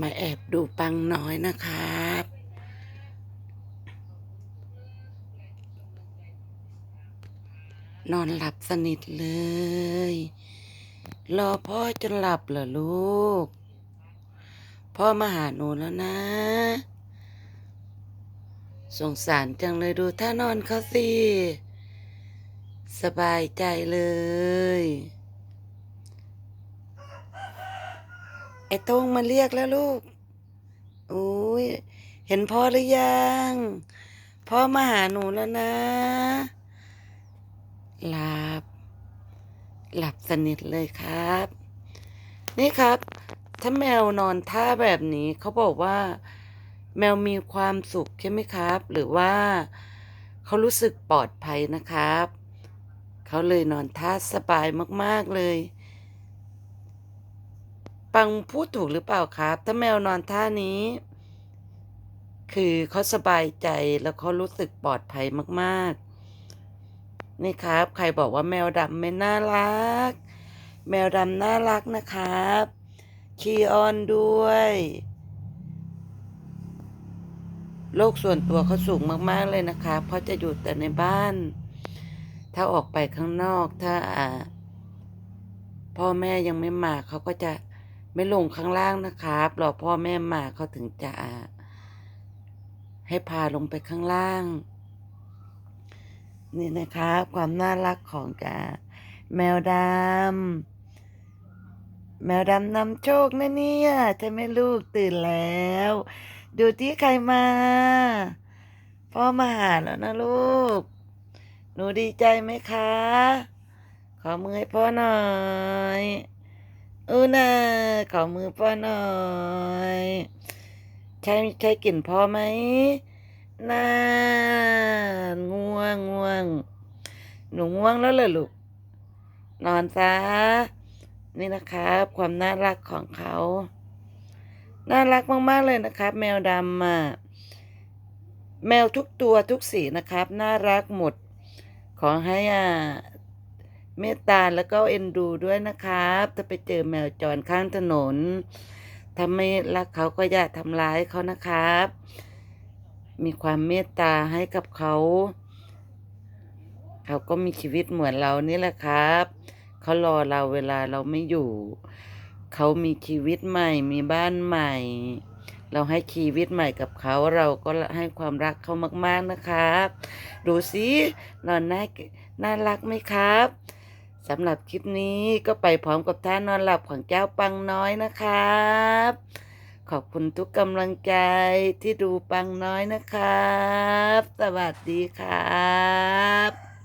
มาแอบดูปังน้อยนะครับ นอนหลับสนิทเลย รอพ่อจนหลับเหรอลูก พ่อมาหาหนูแล้วนะ สงสารจังเลยดูท่านอนเขาสิ สบายใจเลย ไอ้โต้งมาเรียกแล้วลูกอุ้ยเห็นพ่อหรือยังพ่อมาหาหนูแล้วนะ หลับ หลับสนิทเลยครับ นี่ครับ ถ้าแมวนอนท่าแบบนี้เขาบอกว่า แมวมีความสุขใช่ไหมครับ หรือว่าเขารู้สึกปลอดภัยนะครับ เขาเลยนอนท่าสบายมาก ๆ เลย ปังพูดถูกหรือเปล่าครับ ถ้าแมวนอนท่านี้ คือเขาสบายใจแล้วเขารู้สึกปลอดภัยมากๆ นี่ครับ ใครบอกว่าแมวดำไม่น่ารัก แมวดำน่ารักนะครับคีออนด้วยโลกส่วนตัวเขาสูงมากๆเลยนะครับเขาจะอยู่แต่ในบ้าน ถ้าออกไปข้างนอก ถ้าพ่อแม่ยังไม่มาเขาก็จะ ไม่ลงข้างล่างนะครับรอพ่อแม่มาเขาถึงจะให้พาลงไปข้างล่าง นี่นะครับความน่ารักของกาแมวดำแมวดำนำโชคนะเนี่ยใช่ไหมลูกตื่นแล้ว ดูที่ใครมา พ่อมาหาแล้วนะลูก หนูดีใจไหมคะ ขอมือให้พ่อหน่อยอู้น่ะ ขอมือพ่อหน่อย ใช่ใช่กลิ่นพอไหมน่าง่วงง่วง หนูง่วงแล้วเหรอลูก นอนซะ นี่นะครับ ความน่ารักของเขา น่ารักมาก ๆ เลยนะครับ แมวดำอะแมวทุกตัวทุกสีนะครับ น่ารักหมด ขอให้อ่า เมตตาแล้วก็เอ็นดูด้วยนะครับ ถ้าไปเจอแมวจรข้างถนนถ้าไม่รักเขาก็อย่าทำร้ายเขานะครับ มีความเมตตาให้กับเขา เขาก็มีชีวิตเหมือนเรานี่แหละครับ เขารอเราเวลาเราไม่อยู่ เขามีชีวิตใหม่ มีบ้านใหม่ เราให้ชีวิตใหม่กับเขา เราก็ให้ความรักเขามาก ๆนะครับ ดูสินอนน่าน่ารักไหมครับ สำหรับคลิปนี้ก็ไปพร้อมกับท่านอนหลับของเจ้าปังน้อยนะครับ ขอบคุณทุกกำลังใจที่ดูปังน้อยนะครับ สวัสดีครับ